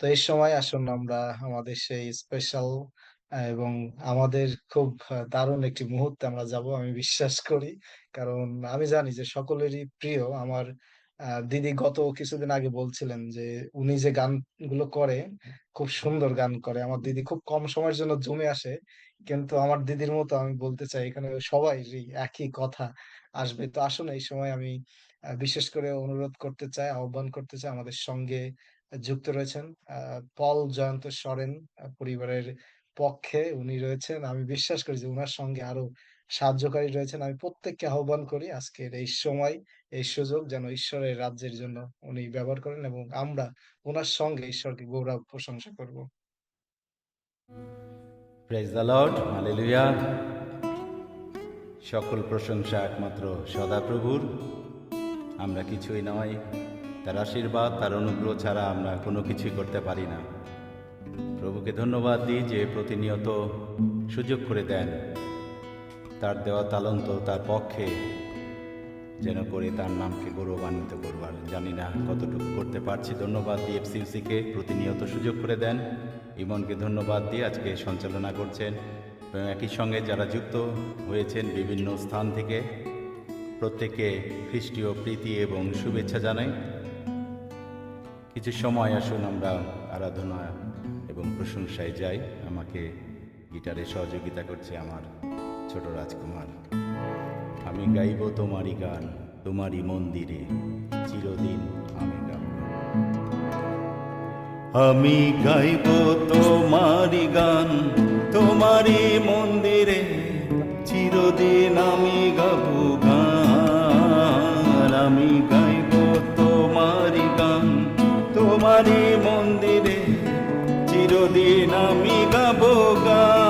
তো এই সময় আসুন আমরা আমাদের সেই স্পেশাল এবং আমাদের খুব দারুণ একটি মুহূর্তে আমরা যাব আমি বিশ্বাস করি। কারণ আমি জানি যে সকলেরই প্রিয় আমার দিদি গত কিছুদিন আগে বলছিলেন যে উনি যে গানগুলো করে খুব সুন্দর গান করে। আমার দিদি খুব কম সময়ের জন্য জমে আসে। কিন্তু আমার দিদির মতো আমি বলতে চাই এখানে সবাই একই কথা আসবে। তো আসুন এই সময় আমি বিশেষ করে অনুরোধ করতে চাই, আহ্বান করতে চাই আমাদের সঙ্গে যুক্ত রয়েছেন পল জয়ন্ত সরেন পরিবারের পক্ষে উনি রয়েছেন। আমি বিশ্বাস করি যে উনার সঙ্গে আরও সাহায্যকারী রয়েছেন। আমি প্রত্যেককে আহ্বান করি আজকের এই সময়, এই সুযোগ যেন ঈশ্বরের রাজ্যের জন্য উনি ব্যবহার করেন এবং আমরা ওনার সঙ্গে ঈশ্বরকে গৌরব প্রশংসা করব। প্রেজ দ্য লর্ড হালেলুয়া সকল প্রশংসা একমাত্র সদাপ্রভুর আমরা কিছুই নয় তার আশীর্বাদ, তার অনুগ্রহ ছাড়া আমরা কোনো কিছুই করতে পারি না। প্রভুকে ধন্যবাদ দিই যে প্রতিনিয়ত সুযোগ করে দেন। তার দেওয়া তালন্ত তার পক্ষে যেন করে তার নামকে গৌরবান্বিত করবার। জানি না কতটুকু করতে পারছি। ধন্যবাদ দিই এফসিউসিকে প্রতিনিয়ত সুযোগ করে দেন। ইমনকে ধন্যবাদ দিয়ে আজকে সঞ্চালনা করছেন। এবং একই সঙ্গে যারা যুক্ত হয়েছেন বিভিন্ন স্থান থেকে প্রত্যেককে খ্রিস্টীয় প্রীতি এবং শুভেচ্ছা জানাই। কিছু সময় আসুন আমরা আরাধনা এবং প্রশংসায় যাই। আমাকে গিটারে সহযোগিতা করছে আমার ছোট রাজকুমার। আমি গাইব তোমারই গান, তোমারই মন্দিরে চিরদিন আমি গাব আমি গাইব তোমারই গান, তোমারই মন্দিরে চিরদিন আমি গাব গান। আমি গাইব তোমারই মন্দিরে চিরদিন আমি গাবো গান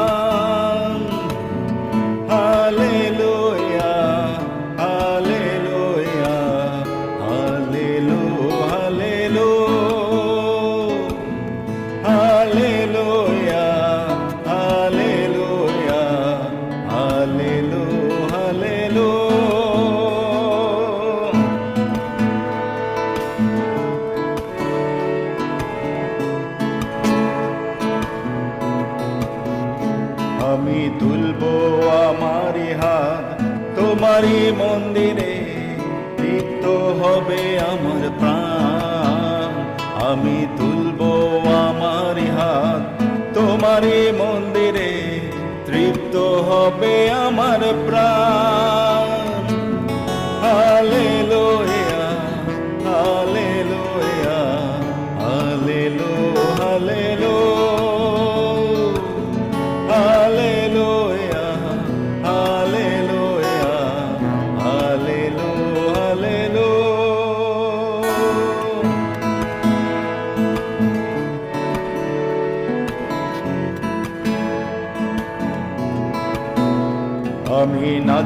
তোমারই মন্দিরে তৃপ্ত হবে আমার প্রাণ। আমি তুলব আমার হাত, তোমারই মন্দিরে তৃপ্ত হবে আমার প্রাণ।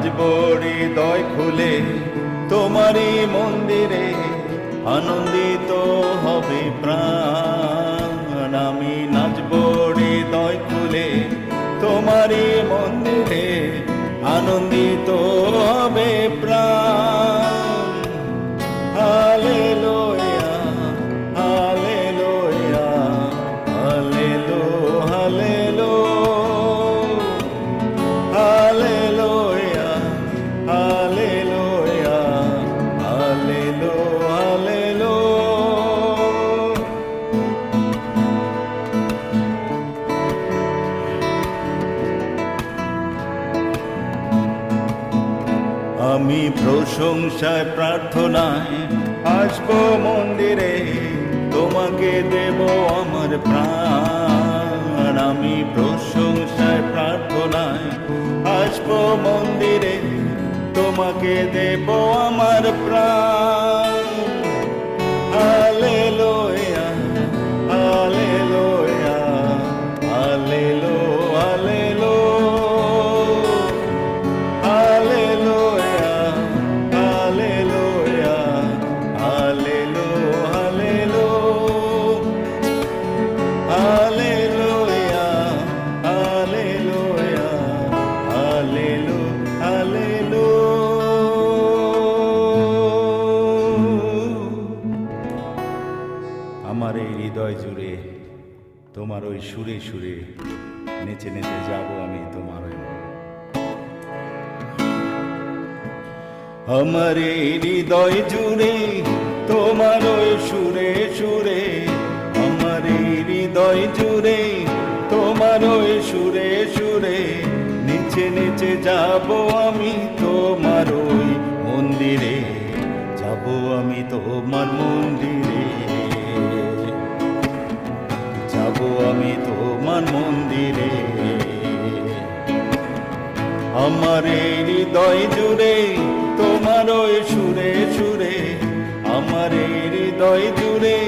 আমি বড়ি দয় খুলে তোমারই মন্দিরে আনন্দিত হবে প্রাণ। আমি নাচব হৃদয় খুলে তোমারই মন্দিরে আনন্দিত হবে প্রাণ। আমি প্রশংসায় প্রার্থনায় আসব মন্দিরে, তোমাকে দেব আমার প্রাণ। আমি প্রশংসায় প্রার্থনায় আসব মন্দিরে, তোমাকে দেব আমার প্রাণ। হৃদয় জুড়ে, তোমার ওই সুরে সুরে নেচে নেচে যাব আমি তোমার ওই আমার এই হৃদয় জুড়ে, তোমার ওই সুরে সুরে, আমার এই হৃদয় জুড়ে, তোমার ওই সুরে সুরে নিচে নিচে যাব আমি তোমার ওই মন্দিরে। যাব আমি তোমার মন্দিরে। আমি তোমার মন্দিরে। আমার এই হৃদয় জুড়ে, তোমার ওই সুরে সুরে, আমার এই হৃদয় জুড়ে,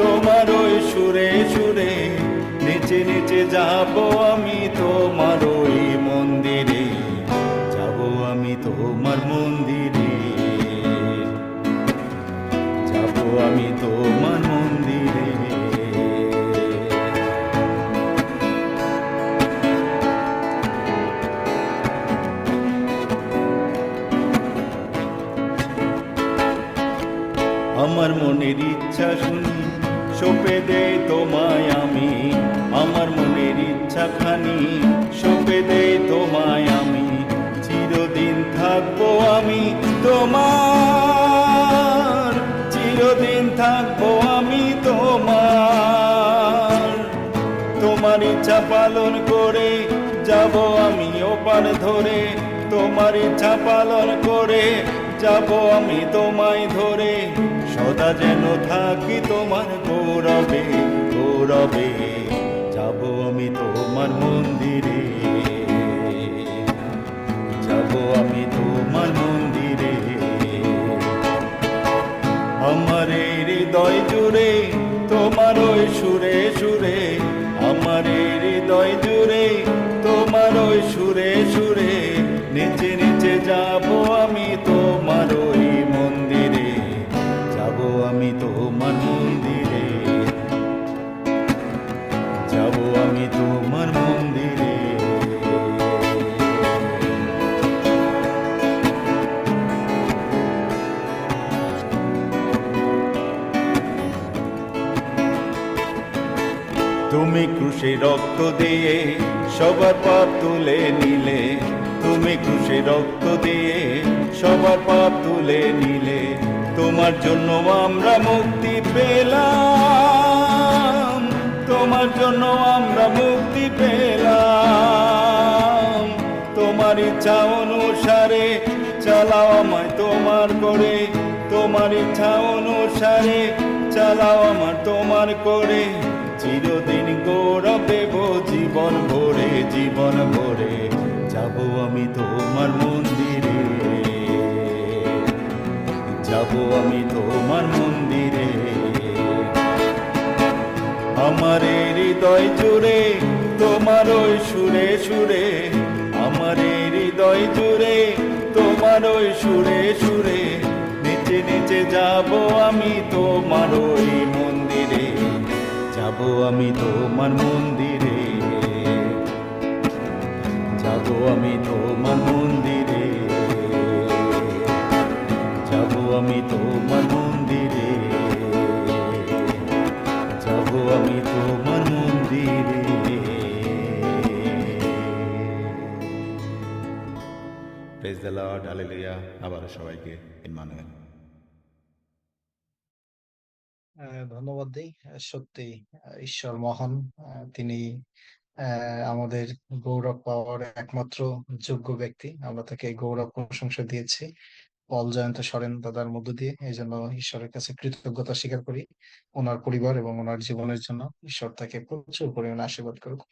তোমার ওই সুরে সুরে, নিচে নিচে যাব আমি তোমার মনের ইচ্ছা শুনি, সপে দে তোমায় আমি। আমার মনের ইচ্ছা খানি, সপে দে তোমায় আমি। চিরদিন থাকব আমি তোমার, চিরদিন থাকব আমি তোমার। তোমার ইচ্ছা পালন করে যাব আমি ওপার ধরে, তোমার ইচ্ছা পালন করে যাব আমি তোমায় ধরে। সদা যেন থাকি তোমার গৌরবে গৌরবে। যাব আমি তোমার মন্দিরে। যাব আমি তোমার মন্দিরে। আমার এই হৃদয় জুড়ে, তোমার ওই সুরে সুরে। আমার এই হৃদয় জুড়ে, তোমার ওই সুরে সুরে। নিচে নিচে যাব আমি তোমার ওই আমি তোমার মন্দিরে। যাব আমি তোমার মন্দিরে। তুমি ক্রুশে রক্ত দিয়ে সবার পাপ তুলে নিলে। তুমি ক্রুশে রক্ত দিয়ে সবার পাপ তুলে নিলে। তোমার জন্য আমরা মুক্তি পেলাম। তোমার জন্য আমরা মুক্তি পেলাম। তোমার ইচ্ছা অনুসারে চালাও আমায় তোমার করে। তোমার ইচ্ছা অনুসারে চালাও আমার তোমার করে। চিরদিন গৌরব জীবন ভরে জীবন ভরে। যাব আমি তোমার মন্দিরে। যাব আমি তোমার মন্দিরে। আমার হৃদয় জুড়ে, তোমার ওই সুরে সুরে, আমার হৃদয় জুড়ে, তোমার ওই সুরে সুরে, নিচে নিচে যাব আমি তোমার ওই মন্দিরে। যাব আমি তোমার মন্দিরে। যাব আমি তোমার মন্দিরে। যাব আমি তোমার মন্দিরে। প্রেজ দ্য লর্ড হালেলুয়া আবার সবাইকে ইমানুয়েল ধন্যবাদ দিই সত্যি ঈশ্বর মহান তিনি আমাদের গৌরব পাওয়ার একমাত্র যোগ্য ব্যক্তি। আমরা তাকে গৌরব প্রশংসা দিয়েছি। পল জয়ন্ত সরেন দাদার মধ্য দিয়ে এই জন্য ঈশ্বরের কাছে কৃতজ্ঞতা স্বীকার করি। ওনার পরিবার এবং ওনার জীবনের জন্য ঈশ্বর তাকে প্রচুর পরিমাণে আশীর্বাদ করুক।